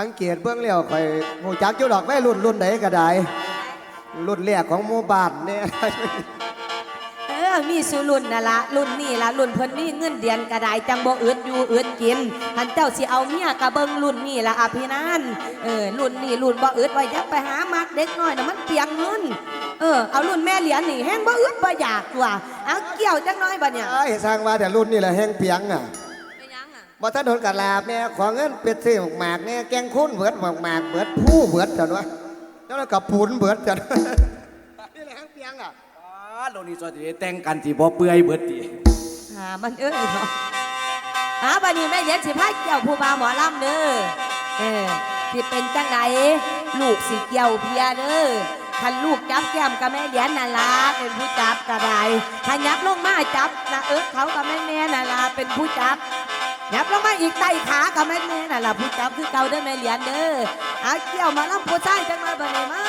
สังเกตเบื้องแล้วข่อยหูจักอยู่ดอกแม่รุ่นรุ่นใดก็ได้ รุ่นแรกของหมู่บ้านเนี่ยเออมีสุรุ่นน่ะละรุ่นนี่ละรุ่นเพิ่นมีเงินเดือนกระไดจังบ่อึดอยู่อึดกินหันเจ้าสิเอาเมียกะเบิ่งรุ่นนี่ละอภินันท์เออรุ่นนี่รุ่นบ่อึดไว้อย่าไปหามักเด็กน้อยน่ะมันเปลียงเงินเออเอารุ่นแม่เหรียญนี่แฮงบ่อึดบ่อยากตัวเอาเกี่ยวจังน้อยบัดเนี่ยไอ้สร้างว่าแต่รุ่นนี่แหละแห้งเปียงอะเป็นยังอะ บ่ทันโดนกะลาบแม่ขอเงินเป็ดซื้อหมากๆแน่แกงคุ้นเบิดหมากๆเบิดผู้เบิดจันวะแล้วก็ปูนเบิดจันนี่แหละแห้งเปียงอะอ๋อโลนี้สวัสดีแต่งกันที่บ่เปื่อยเบิดติหามันเอ้ยเนาะหาบัดนี้แม่เหรียญสิพาเกี่ยวผู้บ่าวหมอลำเด้อเออสิเป็นจังไดลูกสิเกี่ยวเพียเด้อคันลูกจับแก้มกับแม่เหรียญนาลาเป็นผู้จับก็ได้ถ้ายับลงมาจับนะเอิกเขากับแม่แม่นาลาเป็นผู้จับ ยับลงมาอีกไต่ขากับแม่แม่น่ะล่ะผู้จับคือเก่าเด้อแม่เหรียญเด้อเอาเกี่ยวมาล้ำโพใช้จังมาบ่ไดนี้มา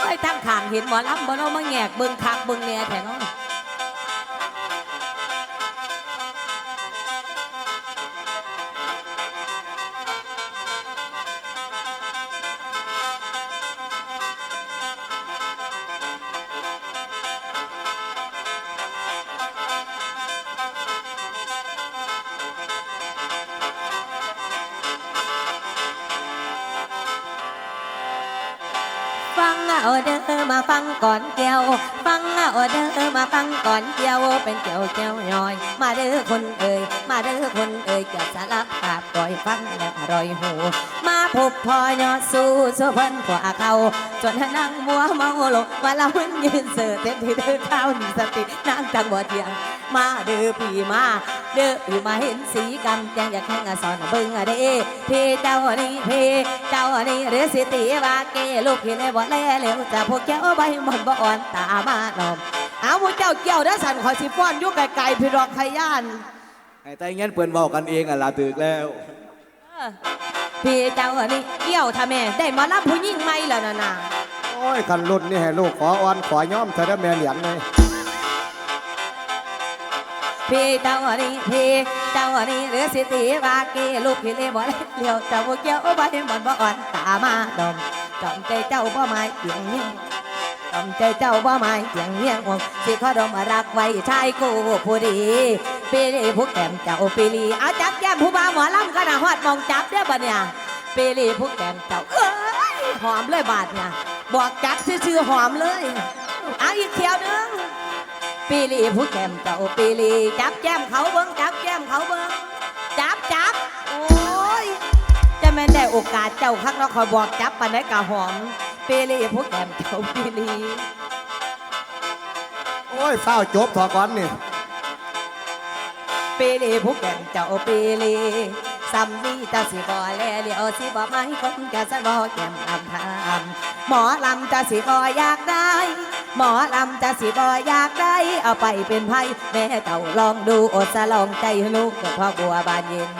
เอ้ยทั้งขางเห็นหมอลำบ่เนาะมาแงกเบิ่งคักเบิ่งแหน่แท้เนาะ งเอาเด้อมาฟังก่อนเกี่ยวฟังเอาเด้อมาฟังก่อนเกี่ยวเป็นเกี่ยวเกี่ยวย่อย มาเด้อคนเอ่ยมาเด้อคนเอ่ยจะสารภาพปล่อยฟังแล้วอร่อยหู มาพบพอยอดสู้สู้เพิ่นกว่าเขาจนนั่งมัวเมาหลงมาละวันยืนเสือเต็มที่เด้อข้าวมีสตินั่งจังบ่เที่ยง มาเด้อพี่มา เด้อพี่มาเห็นสีกำแจงอยากแข่งอะสอนเบิ่งอะเด้พี่เจ้านี่พี่เจ้านี่หรือสิตีว่าเกลูกพี่เลยบ่แลเหลวจะพวกเจ้าใบหมดบ่อ่อนตามาหนอมเอาพวกเจ้าเกี่ยวเด้อสันขอสิฟ้อนอยู่ไกลๆพี่รอกขย่านให้แต่งั้นเปิ้นเว้ากันเองอะล่ะถึกแล้วเออพี่เจ้านี่เกี่ยวทำแม่ได้หมารับผู้หญิงใหม่แล้วน่ะนะโอ้ยคันรุ่นนี่ให้ลูกขออ่อนขอย่อมเธอได้แม่เหรียญเลย พี่เจ้านี่พี่เจ้านี่หรือสิตีวาเกลูกพี่เลยบ่แลเหลวจะพวกเจ้าใบหมดบ่อ่อนตามาดมจอมใจเจ้าบ่หมายเพียงเนี้ยจำใจเจ้าว่าไม่เพียงเมียงวงสิขอดมรักไว้ชายกูผู้ดีปีลีผู้แก้มเจ้าปีลีเอาจับแก้มผู้บ่าวหมอลำกันนะฮอดมองจับเด้อบัดเนี่ยปีลีผู้แก้มเจ้าเอ้ยหอมเลยบาดเนี่ยบอกจับชื่อๆหอมเลยเอาอีกเที่ยวนึง ปีลีผู้แก้มเจ้าปีลีจับแก้มเขาเบิ้งจับแก้มเขาเบิ้งจับจับโอ้ยจะแม่นได้โอกาสเจ้าข้างนอกคอยบอกจับปันได้กะหอมเปรีพวกแกมเจ้าเปรีโอ้ยเฝ้าวจบถอก่อนนี่เปรีพวกแกมเจ้าเปรีซ้ำนี่จะสิบ่แลเลียวสิบ่ไม่คงจะสะบ่แก้มลำทามหมอลำจะสิบ่อยากได้ หมอลำจะสิบ่อยากได้ เอาไปเป็นไพ่แม่เจ้าลองดูอดสะลองใจลูกกับพ่อบัวบานเย็น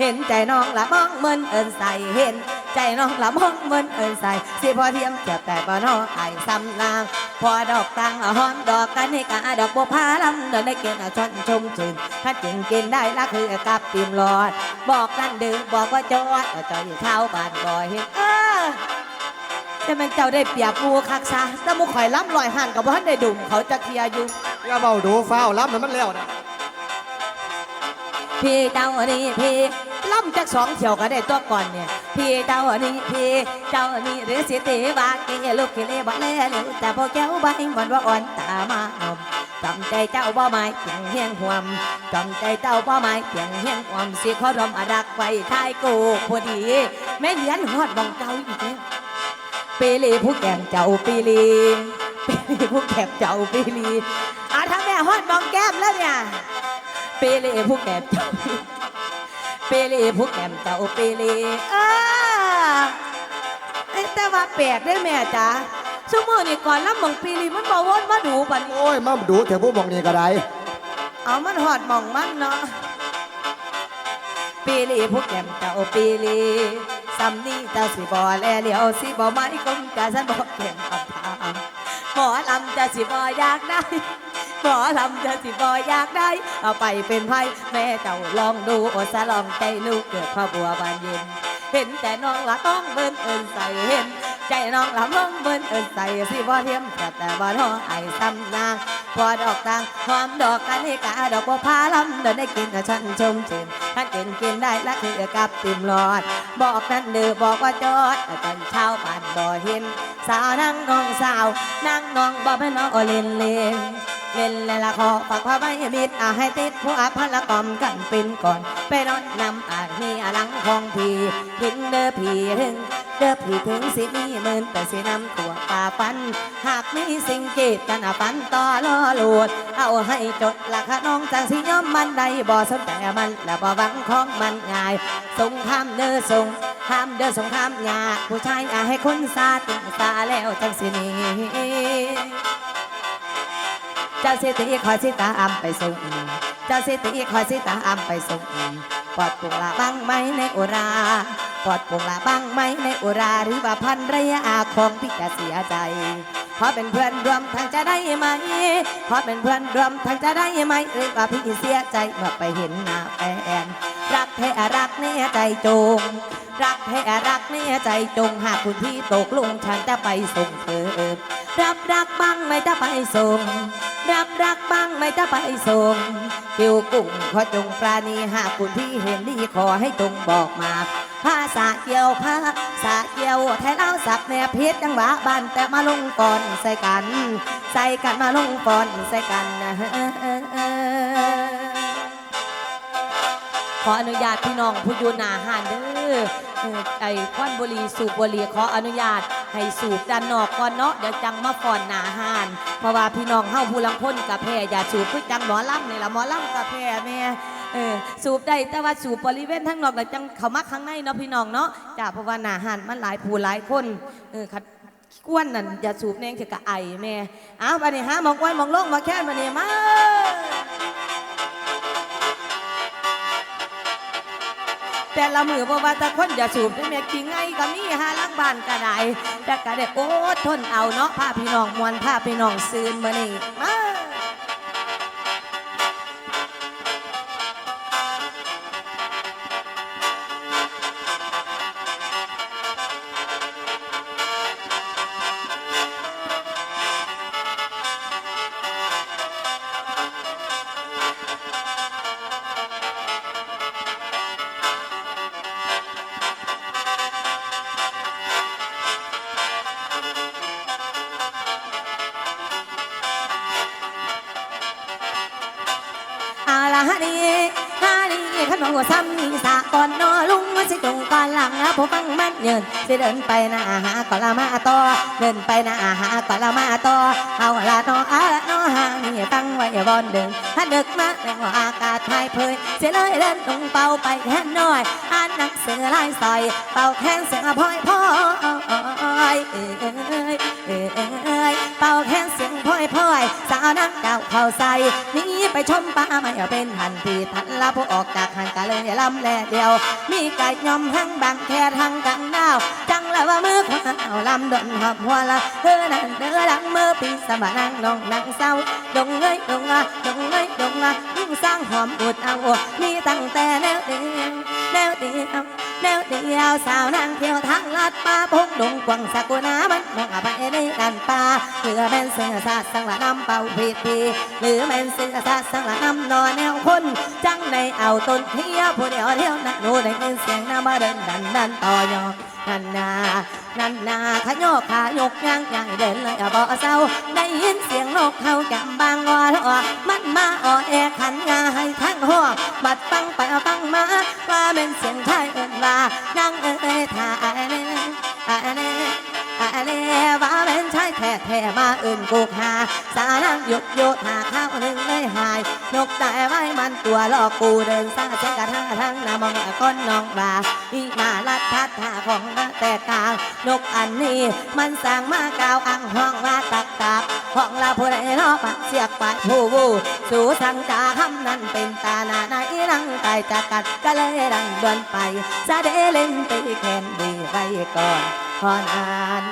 เห็นใจน้องละมองเหมือนเอินใส่เห็น ใจน้องละมองเหมือนเอินใส่สิพอเทียมเจ็บแต่บ่น้องไอ้ซ้ำลาง พอดอกตังหอมดอกกันนี่กะดอกบัวพาลำเดินได้เกินเอาชนชมชื่นถ้าจึงกินได้ละคือกับติมหลอด บอกนั่นดื่มบอกว่าจอดจอยเท้าบานบ่เห็นเออ แต่แมันเจ้าได้เปรียบหมูคักซะแต่หมูข่อยล้ำลอยหันกับว่าได้ดุ่มเขาจะเคลียร์อยู่ อย่าเบาดูเฝ้าวรับมันมันแล้วนะพี่เจ้านี่พี่ล่ำจากสองเที่ยวก็ได้ตัวก่อนเนี่ยพี่เจ้านี่พี่เจ้านี่หรือสิเตวาเกลูกเกเลบ่เล่เหลวแต่พอแก้วใบมันว่าอ่อนตามาหนมจำใจเจ้าบ่หมายเพียงเฮียงหวมจำใจเจ้าบ่หมายเพียงเฮียงหวมสิขอรมอรักไว้ทายกูพอดี แม่เหรียญฮอดบองเก่าอีกแล้ว ปีลีผู้แก้มเจ้าปีลีปีลีผู้แก้มเจ้าปีลีอะถ้าแม่ฮอดบองแก้มแล้วเนี่ยเปเล่ผู้แก้มเจ้าเปเล่ผู้แก้มเจ้าเปเล่เออเอ้ยแต่ว่าแปลกได้แม่จ๋าชั่วโมงนี้ก่อนลำมองปีลีมันบ่วนมาดูปันโอ้ยมาดูเถอะผู้มองนี่ก็ได้เอามันหอดหมองมันเนาะปีลีผู้แก้มเจ้าปีลีำนี้เจ้าสิบ่แลเหลียวสิบ่ไม้คงจะฉันบ่แก้มคำถามหมอลำจะสิบ่อยากได้หมอลำจะสิบอยอยากได้ เอาไปเป็นไพ่แม่เจ้าลองดูโอสะลองใจลูกเกิดพ่อบัวบานเย็น เห็นแต่น้องละต้องเบิ้นเอินใส่เห็น ใจน้องละมองเบิ้นเอินใส่สิบ่เทียมแต่แต่บ่น้องไอ้ซ้ำนาง พอดอกต่างหอมดอกกันให้กาดอกบัวพาลำเดินได้กินฉันชมชื่นท่านกินกินได้และคือกับติมหลอด บอกนั่นเดือบอกว่าจอดแต่ตอนเช้าผ่านบ่เห็น สาวนั่งน้องสาวนั่งน้องบ่เป็นน้องโอเล่นเล่นเล่นและละขอฝากพระไม่มิดอาให้ติดผู้อาพละกอมกันเป็นก่อน ไปนอนนำอาจมีอลังของพีถึงเด้อพีถึง ด้อพี่ถึงสิมีหมื่นแต่สินำตัวตาฟัน หากมีสิ่งเกตกันฟันต่อล่อลวดเอาให้จดละคะน้องจังสิย่อมมันใดบ่สนแต่มันและบ่หวังของมันง่ายสงครามเด้อสงห้ามเด้อสงครามยาผู้ชายอาให้คนซาติงซาแล้วจังสินีเจ้าสิตีคอยสิตาอำไปส่งเจ้าสิตีคอยสิตาอำไปส่งปอดปุงละบังไหมในอุรา ปอดปงละบังไหมในอุราหรือว่าพันระยะของพี่จะเสียใจเพราะเป็นเพื่อนรวมทางจะได้ไหมเพราะเป็นเพื่อนรวมทางจะได้ไหมหรือว่าพี่เสียใจเมื่อไปเห็นหน้าแฟนรักแท้รักแน่ใจจง รักแท้รักแน่ใจจงหากคุณพี่ตกลงฉันจะไปส่งเธอรับรักบ้างไหม่จะไปส่ง รับรักบ้างไหม่จะไปส่งคิวกุ้งขอจงปราณีหากคุณพี่เห็นดีขอให้จงบอกมา ภาษาเกี่ยวภาษาเกี่ยวไทยเล่าสักแนวเพชรจังหวะบ้านแต่มาลงก่อนใส่กัน ใส่กันมาลงก่อนใส่กันนะขออนุญาตพี่น้องผู้ยู่หนาหานเด้อไอ้ควันบุรีสูบบุรีขออนุญาตให้สูบด้านนอกก่อนเนาะเดี๋ยวจังมาฟอนหนาหาน เพราะว่าพี่น้องเฮาผู้ลังคนกับแพ้อย่าสูบคือจังหมอลำนี่ละหมอลำกับแพ้แม่ เออสูบได้แต่ว่าสูบบริเวณทั้งนอกแล้วจังเขามาข้างในเนาะพี่น้องเนาะจ้าเพราะว่าหนาหานมันหลายผู้หลายคนเออคัดกวนนั่นอย่าสูบแนงเถอะกะไอแม่อ้าวบันี้หาหมองไว้หมองลงมาแค่บัดนี้มาแต่ละมือบ่ว่าตะคนอย่าสูบได้แม่กิงไงก็มีหาลังบ้านก็ได้แต่ก็ได้โอ้ทนเอาเนาะพาพี่น้องมวนพาพี่น้องซืนมานี่มาะนี่ขันบอกว่าซ้ำนี่สะก่อนนอลุงมันสิจงก่อนหลังนะผมฟังมันเยินสิเดินไปน้าหาก่อนละมาต่อเดินไปน้าหาก่อนละมาต่อเอาละนออาละนอหางนี่ตั้งไว้บอนเดินถ้าดึกมาแรงว่าอากาศทายเพยเสียเลยเดินตรงเป่าไปแค่น้อยอ่านหนังสือลายใส่เป่าแข้งเสียงพลอยพลอย พลอยพลอยสาวนั่งเก่าเข้าใส่นี่ไปชมป่าไม่เป็นหันทีทันละผู้ออกจากหันกะเลยลำแลเดียว มีไก่ยอมหังบางแค่ทางกังดาว จังละว่ามือขวาเอาลำดนหับหัวละเธอนั่นเธอดังเมื่อปีสะบะนางนองนางเศร้าดงเงยดงอะดงเงยดงอะยิ่งสร้างหอมอุดเอามีตั้งแต่แนวเดียวแนวเดียว แนวเดียวสาวนางเที่ยวทางลาดป่าพงดงกวางสกุนามันมองไปในดันป่าเหลือแม่นเสือซาสังละน้ำเป่าพีพีหรือแม่นเสือซาสังละน้ำนอนแนวคนจังในเอาต้นเที่ยวผู้เดียวเที่ยวนักหนูได้ยินเสียงน้ำมาเดินดันดันต่อยอ นันนานันนาขยอกขายกย่างย่างเดินเลยบ่เศร้าได้ยินเสียงนกเขาจำบางวอทอมันมาอ่อแอขันงาให้ทั้งหัวบัดฟังไปเอาฟังมาว่าเป็นเสียงไทยเอินว่านั่งเอ้ยท่าอันนี้อันนี้ อันนี้ว่าเป็นชายแท้แท้มาเอื่นกูหา สานังหยุดโยดหาข้าวหนึ่งเลยหาย นกแต่ไว้มันตัวลอกกูเดินซาเสกะท่าทั้งนามองก้นน้องบาอีมาลัดทัดท่าของนาแต่กลางนกอันนี้มันสั่งมากล่าวอังห้องว่าตักตักห้องลาผู้ใดรอปัดเสียกปัดผู้วูสู่สังจาคำนั้นเป็นตาหนาในรังกายจากกัดก็เลยดังดวนไปซาเดเล่นตีแคนดีไว้ก่อนขอนาน